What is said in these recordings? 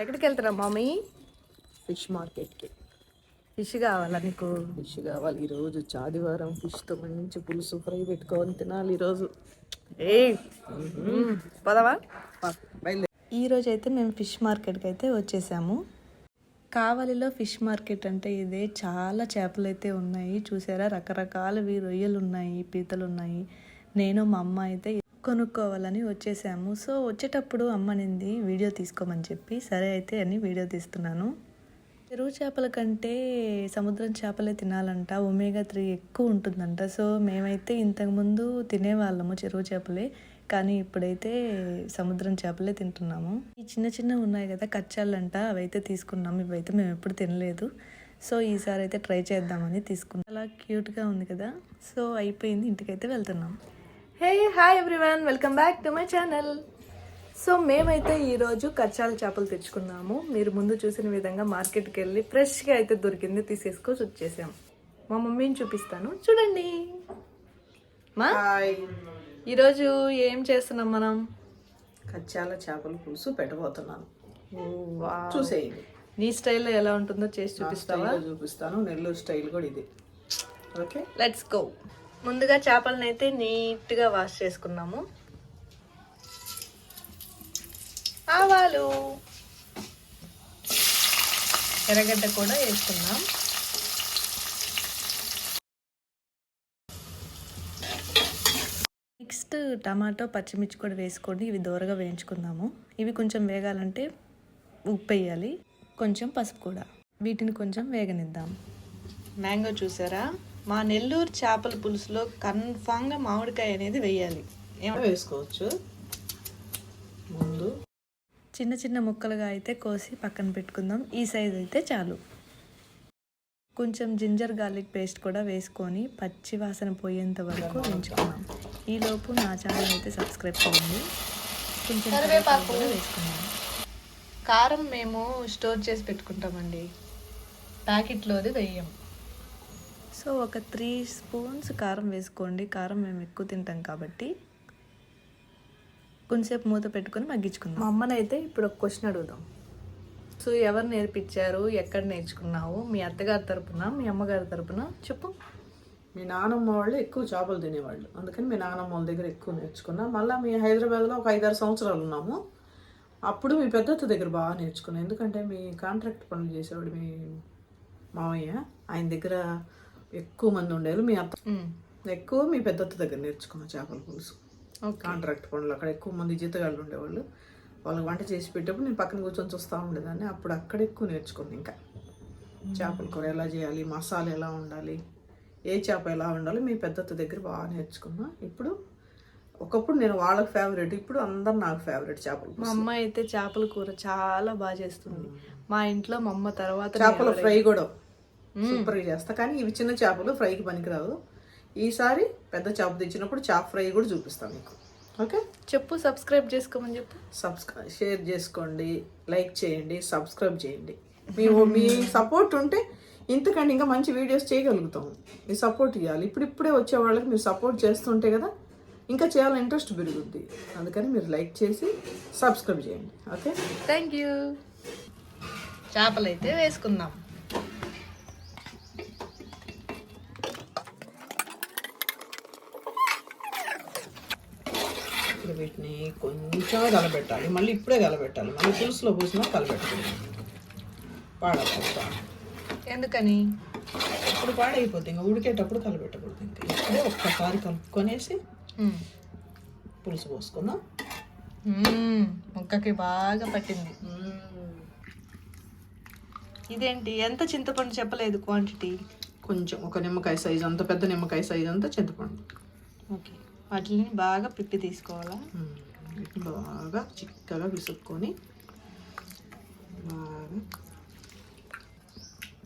ఎక్కడికి వెళ్తున్నా mummy? Fish మార్కెట్కి. ఫిష్ కావాలా నీకు? ఫిష్ కావాలి ఈరోజు ఆదివారం ఫిష్తో మంచి పులుసు ఫ్రై పెట్టుకొని తినాలి ఈరోజు. ఏ పదవా బయలుదేరి. ఈ రోజు అయితే మేము ఫిష్ మార్కెట్కి అయితే వచ్చేసాము. కావలిలో ఫిష్ మార్కెట్ అంటే ఇదే చాలా చేపలు అయితే ఉన్నాయి. చూసారా? రకరకాలవి రొయ్యలు ఉన్నాయి పీతలు ఉన్నాయి నేను మా అమ్మ అయితే కొనుక్కోవాలని వచ్చేసాము. సో వచ్చేటప్పుడు అమ్మనింది వీడియో తీసుకోమని చెప్పి సరే అయితే అని వీడియో తీస్తున్నాను. చెరువు చేపల కంటే సముద్రం చేపలే తినాలంట. ఒమేగా త్రీ ఎక్కువ ఉంటుందంట. సో మేమైతే ఇంతకుముందు తినేవాళ్ళము చెరువు చేపలే కానీ ఇప్పుడైతే సముద్రం చేపలే తింటున్నాము. ఈ చిన్న చిన్న ఉన్నాయి కదా కచ్చాలంట అవైతే తీసుకున్నాము. ఇవైతే మేము ఎప్పుడు తినలేదు. సో ఈసారి అయితే ట్రై చేద్దామని తీసుకున్నాం. అలా క్యూట్గా ఉంది కదా. సో అయిపోయింది. ఇంటికైతే వెళ్తున్నాం. Hey hi everyone welcome back to my channel so మేమైతే ఈరోజు కచ్చాల చేపలు తెచ్చుకున్నాము. మీరు ముందు చూసిన విధంగా మార్కెట్కి వెళ్ళి ఫ్రెష్గా అయితే దొరికింది తీసేసుకొని వచ్చేసాం. మా మమ్మీని చూపిస్తాను. చూడండి. మా హాయ్ ఈరోజు ఏం చేస్తున్నాం మనం? కచ్చాల చేపల పులుసు పెట్టబోతున్నాను. చూసేయండి. నీ స్టైల్లో ఎలా ఉంటుందో చేసి చూపిస్తావా? చూపిస్తాను. నెల్లూరు స్టైల్ కూడా ఇది. ఓకే? లెట్స్ గో ముందుగా చేపలను అయితే నీట్గా వాష్ చేసుకున్నాము. ఆవాలు. ఎర్రగడ్డ కూడా వేసుకున్నాం. నెక్స్ట్ టమాటో పచ్చిమిర్చి కూడా వేసుకొని ఇవి దూరగా వేయించుకుందాము. ఇవి కొంచెం వేగాలంటే ఉప్పు వేయాలి. కొంచెం పసుపు కూడా. వీటిని కొంచెం వేగనిద్దాం. మ్యాంగో చూసారా? మా నెల్లూరు చేపల పులుసులో కన్ఫామ్గా మామిడికాయ అనేది వేయాలి. ఏమ- వేసుకోవచ్చు? ముందు చిన్న చిన్న ముక్కలుగా అయితే కోసి పక్కన పెట్టుకుందాం. ఈ సైజ్ అయితే చాలు. కొంచెం జింజర్ గార్లిక్ పేస్ట్ కూడా వేసుకొని పచ్చి వాసన పోయేంత వరకు వేయించుకున్నాం ఈలోపు నా ఛానల్ అయితే సబ్స్క్రైబ్ చేయండి. కొంచెం వేసుకున్నాం కారం మేము స్టోర్ చేసి పెట్టుకుంటామండి. ప్యాకెట్లోది వేయం సో ఒక త్రీ స్పూన్స్ కారం వేసుకోండి. కారం మేము ఎక్కువ తింటాం కాబట్టి. కొంచెంసేపు మూత పెట్టుకొని మగ్గించుకుందాం. మా అమ్మనైతే ఇప్పుడు ఒక క్వశ్చన్ అడుగుదాం. సో ఎవరు నేర్పించారు? ఎక్కడ నేర్చుకున్నావు? మీ అత్తగారి తరపున మీ అమ్మగారి తరపున? చెప్పు. మీ నానమ్మ వాళ్ళు ఎక్కువ చేపలు తినేవాళ్ళు. అందుకని మీ నానమ్మ వాళ్ళ దగ్గర ఎక్కువ నేర్చుకున్నా. మళ్ళీ మీ హైదరాబాద్లో ఒక ఐదారు సంవత్సరాలు ఉన్నాము. అప్పుడు మీ పెద్దత్త దగ్గర బాగా నేర్చుకున్నాను ఎందుకంటే మీ కాంట్రాక్ట్ పనులు చేసేవాడు మీ మామయ్య. ఆయన దగ్గర ఎక్కువ మంది ఉండేవాళ్ళు. మీ అత్త ఎక్కువ మీ పెద్దత్త దగ్గర నేర్చుకున్న చేపల పులుసు. కాంట్రాక్ట్ పనులు. అక్కడ ఎక్కువ మంది జీతగాళ్ళు ఉండేవాళ్ళు. వాళ్ళకి వంట చేసి పెట్టేప్పుడు నేను పక్కన కూర్చొని చూస్తూ ఉండేదాన్ని. అప్పుడు అక్కడ ఎక్కువ నేర్చుకుంది ఇంకా. చేపల కూర ఎలా చేయాలి మసాలా ఎలా ఉండాలి ఏ చేప ఎలా ఉండాలి మీ పెద్దత్త దగ్గర బాగా నేర్చుకున్నా. ఇప్పుడు ఒకప్పుడు నేను వాళ్ళకి ఫేవరెట్ ఇప్పుడు అందరు నాకు ఫేవరెట్ చేపలు మా అమ్మ అయితే చేపల కూర చాలా బాగా చేస్తుంది. మా ఇంట్లో మా అమ్మ తర్వాత చేపల ఫ్రై కూడా. సూపర్గా చేస్తా. కానీ ఇవి చిన్న చేపలు ఫ్రైకి పనికిరాదు ఈసారి పెద్ద చేప తెచ్చినప్పుడు చేప ఫ్రై కూడా చూపిస్తాను మీకు. ఓకే? చెప్పు సబ్స్క్రైబ్ చేసుకోమని చెప్పు. సబ్స్క్రైబ్ షేర్ చేసుకోండి లైక్ చేయండి సబ్స్క్రైబ్ చేయండి. మీ మీ సపోర్ట్ ఉంటే ఇంతకంటే ఇంకా మంచి వీడియోస్ చేయగలుగుతాము. మీ సపోర్ట్ ఇవ్వాలి. ఇప్పుడు ఇప్పుడే వచ్చే వాళ్ళకి మీరు సపోర్ట్ చేస్తుంటే కదా ఇంకా చేయాలని ఇంట్రెస్ట్ పెరుగుద్ది. అందుకని మీరు లైక్ చేసి సబ్స్క్రైబ్ చేయండి. ఓకే? Thank you. చేపలు అయితే వేసుకుందాం. ఇప్పుడు వీటిని కొంచెం కలబెట్టాలి మళ్ళీ ఇప్పుడే కలబెట్టాలి మళ్ళీ పులుసులో పూసినా కలబెట్టాలి పాడకుండా ఎందుకని? ఇప్పుడు పాడైపోతుంది ఇంకా ఉడికేటప్పుడు కలబెట్టకూడదు ఇంకా. ఇప్పుడే ఒక్కసారి కలుపుకొనేసి. పులుసు పోసుకుందాం. ముక్కకి బాగా పట్టింది. ఇదేంటి? ఎంత చింతపండు చెప్పలేదు క్వాంటిటీ? కొంచెం. ఒక నిమ్మకాయ సైజ్. అంత పెద్ద నిమ్మకాయ సైజ్ అంతా చింతపండు. ఓకే. వాటిని బాగా పిప్పి తీసుకోవాలా? బాగా చిక్కగా విసుక్కొని బాగా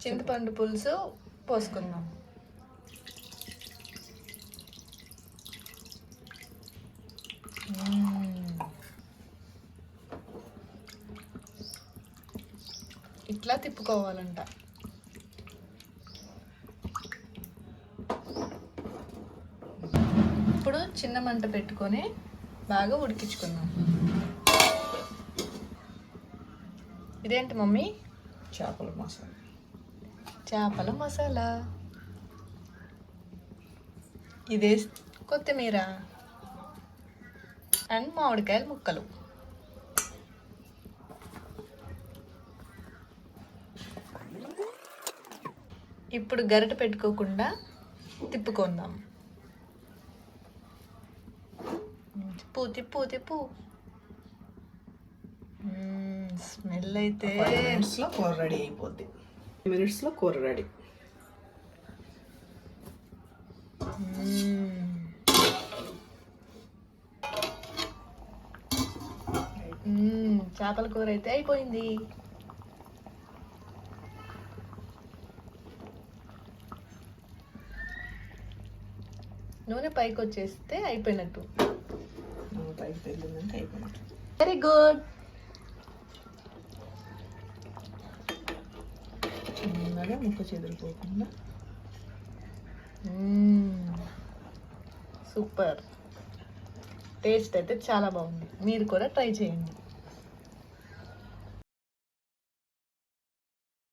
చింతపండు పులుసు పోసుకుందాం. ఇట్లా తిప్పుకోవాలంట. ఇప్పుడు చిన్న మంట పెట్టుకొని బాగా ఉడికించుకుందాం. ఇదేంటి మమ్మీ? చేపల మసాలా. చేపల మసాలా. ఇదే కొత్తిమీర అండ్ మామిడికాయల ముక్కలు. ఇప్పుడు గరిట పెట్టుకోకుండా తిప్పుకుందాం. తిప్పు తిప్పు తిప్పు స్మెల్ అయితే మినిట్స్లో కూర రెడీ అయిపోద్ది. మినిట్స్లో కూర రెడీ. చేపల కూర అయితే అయిపోయింది. నూనె పైకి వచ్చేస్తే అయిపోయినట్టు. పైకి తగిలిందంటే అయిపోయింది వెరీ గుడ్ చిన్నగా ముక్క చెదిరిపోకుండా సూపర్. టేస్ట్ అయితే చాలా బాగుంది. మీరు కూడా ట్రై చేయండి.